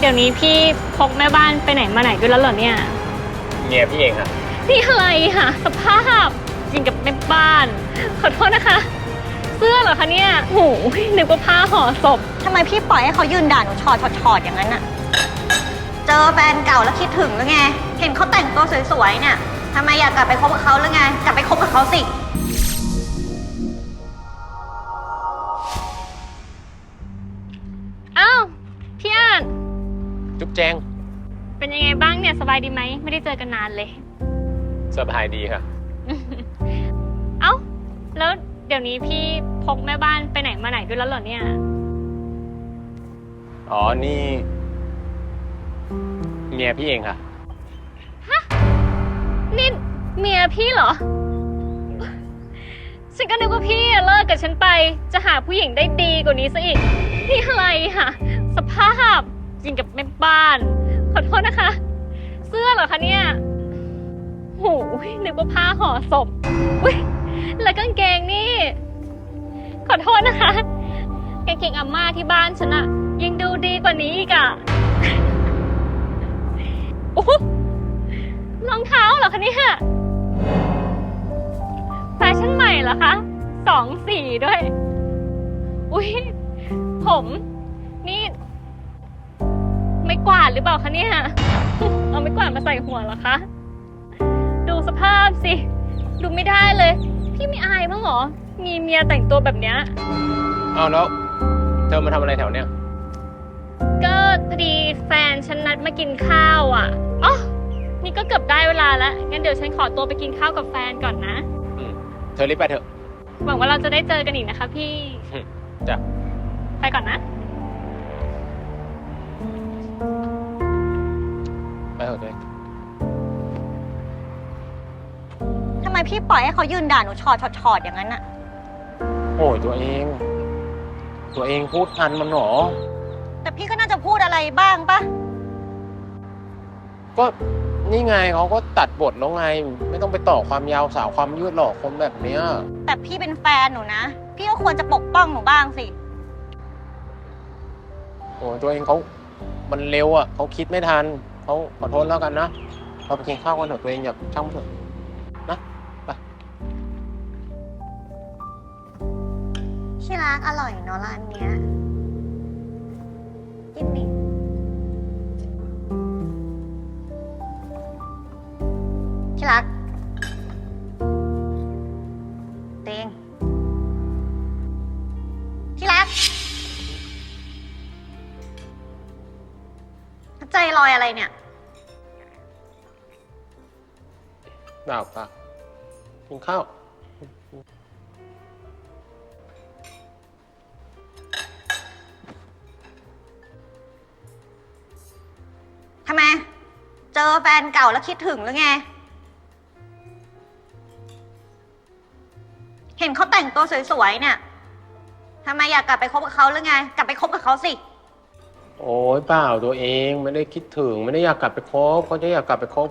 เดี๋ยวนี้พี่พกแม่บ้านไปไหนมาไหนด้วยแล้วเหรอเนี่ย เมียพี่เองครับนี่อะไรค่ะ สภาพจริงกับแม่บ้าน ขอโทษนะคะ เสื้อเหรอคะเนี่ยโหนึกว่าผ้าห่อศพ ทำไมพี่ปล่อยให้เขายืนด่าหนูชอดชอดชอดอย่างนั้นอะเจอแฟนเก่าแล้วคิดถึงหรือไง เห็นเขาแต่งตัวสวยๆเนี่ยทำไมอยากกลับไปคบกับเขาหรือไง กลับไปคบกับเขาสิ จุ๊บแจง เป็นยังไงบ้างเนี่ยสบายดีไหมไม่ได้เจอกันนานเลย สบายดีค่ะ เอ้า แล้วเดี๋ยวนี้พี่พกแม่บ้านไปไหนมาไหนด้วยแล้วเหรอเนี่ย อ๋อ นี่ เมียพี่เองค่ะ นี่เมียพี่เหรอ ฉันก็นึกว่าพี่อะเลิกกับฉันไป จะหาผู้หญิงได้ดีกว่านี้ซะอีก นี่อะไรค่ะ สภาพ จริงกับแม่บ้าน ขอโทษนะคะ เสื้อเหรอคะเนี่ยโหนึกว่าผ้าห่อศพอุ้ยแล้วกางเกงนี่ ขอโทษนะคะกางเกงอาม่าที่บ้านฉันอะยังดูดีกว่านี้อีกอะโอ้โหรองเท้าเหรอคะเนี่ยแฟชั่นใหม่เหรอคะสองสีด้วย อุ้ยผม ไม่กวาดหรือเปล่าคะเนี่ย เอาไม่กวาดมาใส่หัวเหรอคะ ดูสภาพสิ ดูไม่ได้เลย พี่ไม่อายบ้างเหรอ มีเมียแต่งตัวแบบเนี้ย เอาแล้ว เธอมาทำอะไรแถวเนี้ย ก็พอดีแฟนฉันนัดมากินข้าวอะอ๋อนี่ก็เกือบได้เวลาแล้ว งั้นเดี๋ยวฉันขอตัวไปกินข้าวกับแฟนก่อนนะ อืม เธอรีบไปเถอะ หวังว่าเราจะได้เจอกันอีกนะคะ พี่ จ้ะ ไปก่อนนะ เถอะตัวเองทำไมพี่ปล่อยให้เขายืนด่าหนูชอดชอดชอดอย่างนั้นอะโอ้ยตัวเอง ตัวเองพูดทันมันหรอ แต่พี่ก็น่าจะพูดอะไรบ้างปะก็นี่ไงเขาก็ตัดบทแล้วไง ไม่ต้องไปต่อความยาวสาวความยืดหรอกคนแบบเนี้ย แต่พี่เป็นแฟนหนูนะ พี่ก็ควรจะปกป้องหนูบ้างสิ โอ้ยตัวเองเขามันเร็วอะเขาคิดไม่ทัน เขาขอโทษแล้วกันนะเราไปกินข้าวกันเถอะตัวเองอย่าช่างเถอะนะไปที่รักอร่อยเนาะร้านเนี้ยกินดิ ลอยอะไรเนี่ยดาวปะกินข้าว ทำไม เจอแฟนเก่าแล้วคิดถึงหรือไง เห็นเขาแต่งตัวสวยๆเนี่ย ทำไมอยากกลับไปคบกับเขาหรือไง กลับไปคบกับเขาสิ โอ้ยเปล่าตัวเองไม่ได้คิดถึง ไม่ได้อยากกลับไปคบเขาจะอยากกลับไปคบ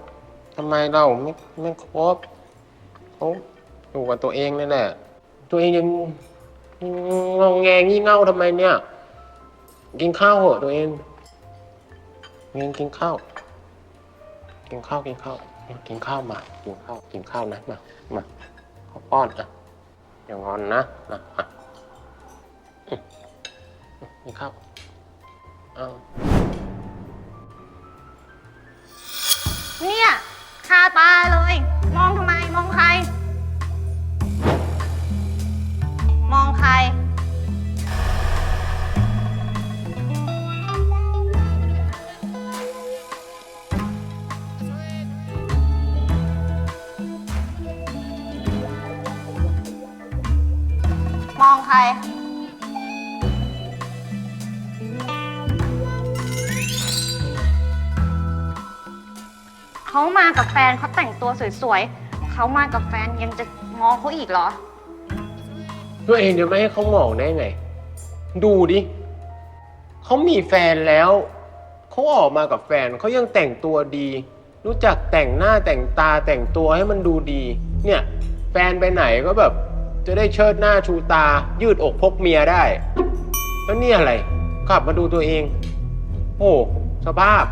ทำไมเราไม่ไม่คบเขาอยู่กับตัวเองนี่แหละ ตัวเองยังงองแงงี่เง่าทำไมเนี่ย กินข้าวเหอะตัวเองเงินกินข้าว กินข้าวกินข้าวกินข้าวมากินข้าวกินข้าวนะมามาขอป้อนอะอย่างอนนะอะอะอืมอืมกินข้าว เอาเนี่ยคาตาเลย มองทำไมมองใคร เขามากับแฟนเขาแต่งตัวสวยๆ เขามากับแฟนยังจะงอเขาอีกเหรอ ตัวเองจะไม่ให้เขามองได้ไง ดูดิ เขามีแฟนแล้ว เขาออกมากับแฟนเขายังแต่งตัวดี รู้จักแต่งหน้าแต่งตาแต่งตัวให้มันดูดี เนี่ย แฟนไปไหนก็แบบ จะได้เชิดหน้าชูตา ยืดอกพกเมียได้ แล้วเนี่ยอะไร กลับมาดูตัวเอง โอ้สภาพ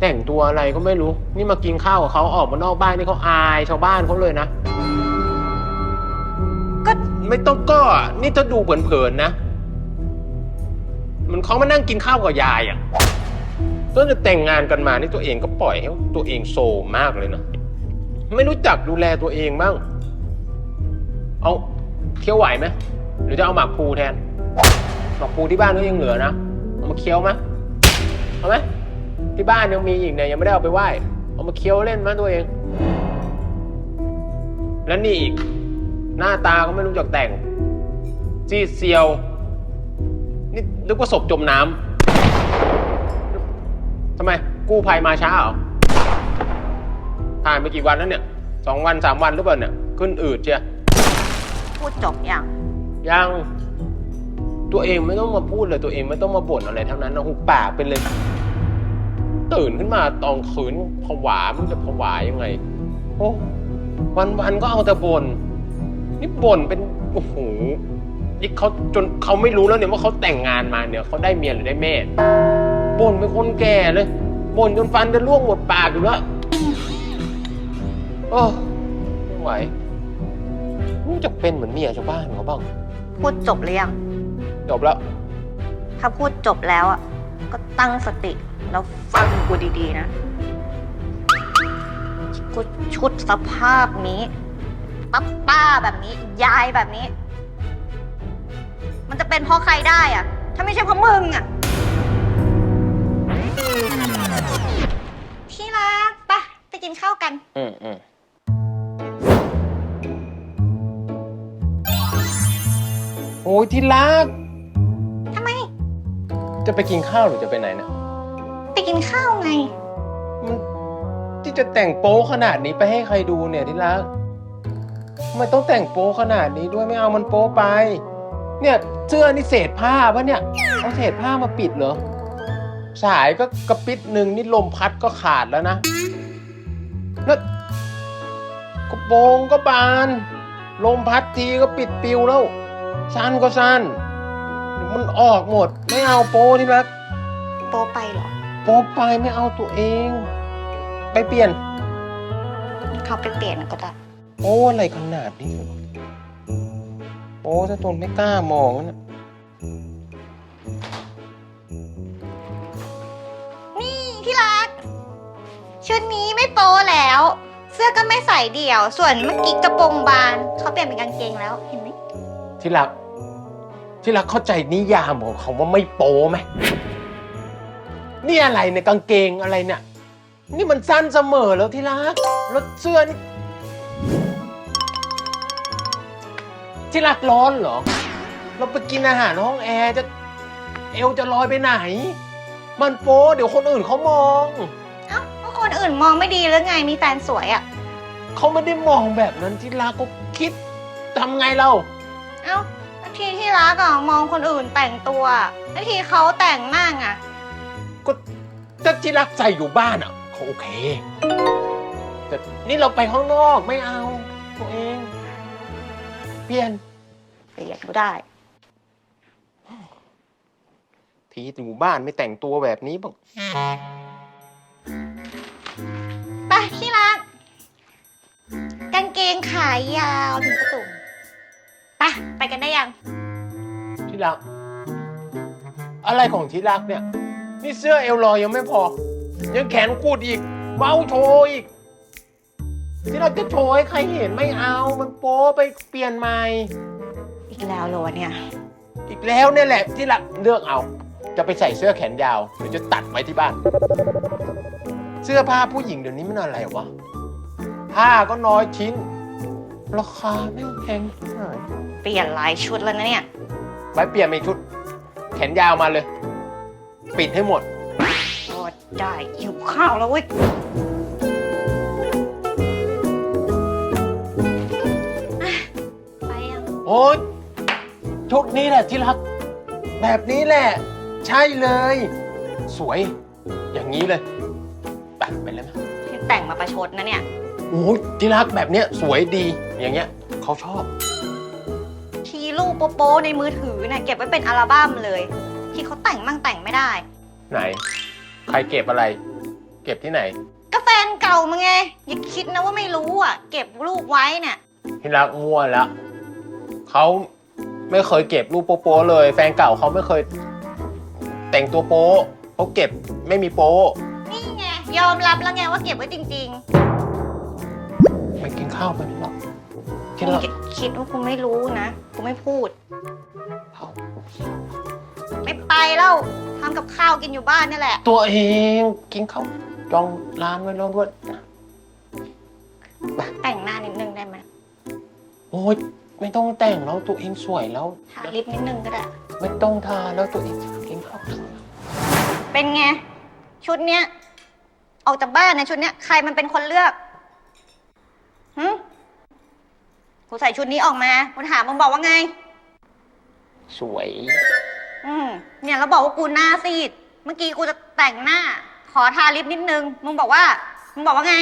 แต่งตัวอะไรก็ไม่รู้ นี่มากินข้าวกับเขาออกมานอกบ้านนี่เขาอายชาวบ้านเขาเลยนะ ก็ไม่ต้องก็อะนี่ถ้าดูเผินๆนะ มันเขามานั่งกินข้าวกับยายอะต้นจะแต่งงานกันมานี่ตัวเองก็ปล่อยให้ตัวเองโซมมากเลยนะ ไม่รู้จักดูแลตัวเองบ้าง เอาเคี้ยวไหวไหมหรือจะเอาหมากพลูแทนหมากพลูที่บ้านก็ยังเหลือนะเอามาเคี้ยวไหมเอาไหม ที่บ้านยังมีอีกเนี่ยยังไม่ได้เอาไปไหว้ เอามาเคี้ยวเล่นมั้ยตัวเอง แล้วนี่อีก หน้าตาก็ไม่รู้จักแต่งจีดเซียว นี่นึกว่าศพจมน้ำทำไม กู้ภัยมาช้าเหรอผ่านไปกี่วันแล้วเนี่ยสองวันสามวันหรือเปล่าเนี่ย ขึ้นอืดเชียพูดจบยังยังตัวเองไม่ต้องมาพูดเลยตัวเองไม่ต้องมาบ่นอะไรทั้งนั้นนะหุบปากไปเลย ตื่นขึ้นมาตอนคืนผวามันจะผวายังไง โอ้วันวันๆก็เอาแต่บน่นนี่บ่นเป็นโอ้โหนี่เขาจนเขาไม่รู้แล้วเนี่ยว่าเขาแต่งงานมาเนี่ยเขาได้เมียหรือได้แม่บ่นเป็นคนแก่เลยบ่นจนฟันจะร่วงหมดปากอยู่แล้วโอ้ไม่ไหวรู้จะเป็นเหมือนเมียชาวบ้านเขาบ้าง พูดจบหรือยัง จบแล้ว ถ้าพูดจบแล้วอะ ก็ตั้งสติแล้วฟังกูดีๆนะกูชุดสภาพนี้ป้าป้าแบบนี้ ยายแบบนี้ มันจะเป็นเพราะใครได้อะถ้าไม่ใช่เพราะมึงอะที่รักไปะไปกินข้าวกัน อืมอืมโอ้ยที่รักทำไม จะไปกินข้าวหรือจะไปไหนเนี่ยไปกินข้าวไง มันที่จะแต่งโป๊ขนาดนี้ไปให้ใครดูเนี่ยที่รักทำไมต้องแต่งโป๊ขนาดนี้ด้วยไม่เอามันโป๊ไป เนี่ยเสื้อนี่เศษผ้าปะเนี่ยเอาเศษผ้ามาปิดเหรอสายก็กระปิดหนึ่งนี่ลมพัดก็ขาดแล้วนะแล้วกระโปรงก็บาน ลมพัดทีก็ปิดปิวแล้วสั้นก็สั้น มันออกหมด ไม่เอาโป๊ที่รักโปไปเหรอ โป๊ไปไม่เอาตัวเอง ไปเปลี่ยน เขาไปเปลี่ยนก็ได้โอ้อะไรขนาดนี้โอ้ถ้าตนไม่กล้ามองนะนี่ที่รัก ชุดนี้ไม่โปแล้ว เสื้อก็ไม่ใส่เดี่ยว ส่วนเมื่อกี้กระโปรงบาน เขาเปลี่ยนเป็นกางเกงแล้วเห็นไหมที่รัก ที่รักเข้าใจนิยามของเขาว่าไม่โป้ไหมนี่อะไรเนี่ยกางเกงอะไรเนี่ย นี่มันสั้นเสมอแล้วที่รักแล้วเสื้อนี่ที่รักร้อนเหรอ เราไปกินอาหารห้องแอร์จะเอวจะลอยไปไหน มันโป๊เดี๋ยวคนอื่นเขามอง เอ้าก็คนอื่นมองไม่ดีหรือไงมีแฟนสวยอะ่ะเขาไม่ได้มองแบบนั้นที่รักก็คิดทำไงเรา เอ้าแล้ว ทีที่รักอะมองคนอื่นแต่งตัวแล้วทีเขาแต่งมั่งอะก็ถ้าที่รักใส่อยู่บ้านอะเขาโอเค แต่นี่เราไปข้างนอกไม่เอาตัวเอง เปลี่ยนเปลี่ยนก็ได้ ทีอยู่บ้านไม่แต่งตัวแบบนี้บ้างไปที่รัก กางเกงขายาวถึงกระตุ่ม ไปไปกันได้ยัง ที่รัก อะไรของที่รักเนี่ย นี่เสื้อเอวลอยยังไม่พอ ยังแขนกูดอีกเบ้าโชว์อีก ที่เราจะโชว์ให้ใครเห็นไม่เอา มันโป๊ไปเปลี่ยนใหม่ อีกแล้วเหรอวะเนี่ย อีกแล้วเนี่ยแหละที่รักเลือกเอา จะไปใส่เสื้อแขนยาวหรือจะตัดไว้ที่บ้าน เสื้อผ้าผู้หญิงเดี๋ยวนี้มันอะไรวะ ผ้าก็น้อยชิ้น ราคาแม่งแพงที่ไหน เปลี่ยนหลายชุดแล้วนะเนี่ย ไปเปลี่ยนเป็นชุด แขนยาวมาเลย ปิดให้หมด โอดได้หิวข้าวแล้วเว้ยอะไปยังโอ๊ยชุดนี้แหละที่รัก แบบนี้แหละ ใช่เลย สวย อย่างนี้เลย ไปไปเลยไหมนี่แต่งมาประชดนะเนี่ย โอ้ยที่รักแบบเนี้ยสวยดีอย่างเงี้ยเขาชอบทีรูป โป๊ะๆในมือถือเนี่ยเก็บไว้เป็นอัลบั้มเลย ทีทีเขาแต่งมั่งแต่งไม่ได้ ไหน ใครเก็บอะไร เก็บที่ไหนก็แฟนเก่ามึงไงอย่าคิดนะว่าไม่รู้อะ เก็บรูปไว้เนี่ยที่รักมั่วแล้วเขาไม่เคยเก็บรูปโป๊ะๆเลย แฟนเก่าเขาไม่เคย แต่งตัวโป๊ะเขาเก็บไม่มีโป๊ะนี่ไงยอมรับแล้วไงว่าเก็บไว้จริงไปกินข้าวไปหรอๆที่รักคิดว่ากูไม่รู้นะ กูไม่พูดเอาไม่ไปแล้วทำกับข้าวกินอยู่บ้านนี่แหละ ตัวเองกินข้าวจองร้านไว้แล้วด้วยแต่งหน้านิดนึงได้ไหมโอ้ยไม่ต้องแต่งแล้วตัวเองสวยแล้ว ทาลิปนิดนึงก็ได้ ไม่ต้องทาแล้วตัวเองกินข้าวเป็นไง ชุดเนี้ย ออกจากบ้านในยชุดเนี้ย ใครมันเป็นคนเลือกหึ กูใส่ชุดนี้ออกมากูถามมึงบอกว่าไง สวย อืมเนี่ยแล้วบอกว่ากูหน้าซีด เมื่อกี้กูจะแต่งหน้า ขอทาลิปนิดนึง มึงบอกว่า มึงบอกว่าไง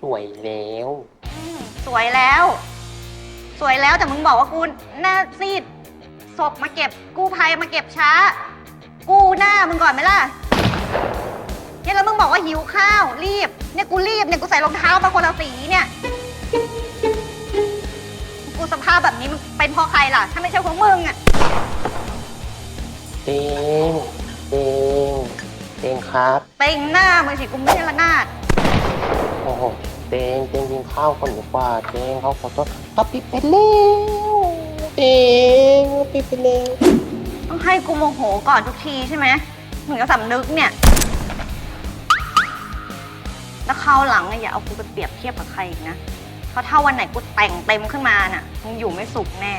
สวยแล้ว อืมสวยแล้ว สวยแล้วแต่มึงบอกว่ากูหน้าซีดศพมาเก็บกู้ภัยมาเก็บช้า กู้หน้ามึงก่อนไหมล่ะเนี่ยแล้วมึงบอกว่าหิวข้าวรีบ เนี่ยกูรีบเนี่ยกูใส่รองเท้ามาคนละสีเนี่ย กูสภาพแบบนี้มันเป็นเพราะใครล่ะ ถ้าไม่ใช่เพราะมึงอะเต็งเต็งเต็งครับ เต็งหน้ามึงสิกูไม่ใช่ระนาดโอ้โหเต็งเต็งกินข้าวก่อนดีกว่าเต็งเขาขอโทษเขาปิดไปแล้วเต็งปิดไปแล้วต้องให้กูโมโหก่อนทุกทีใช่ไหมถึงจะสำนึกเนี่ย แล้วคราวหลังอะอย่าเอากูไปเปรียบเทียบกับใครอีกนะ เพราะถ้าวันไหนกูแต่งเต็มขึ้นมาน่ะมึงอยู่ไม่สุขแน่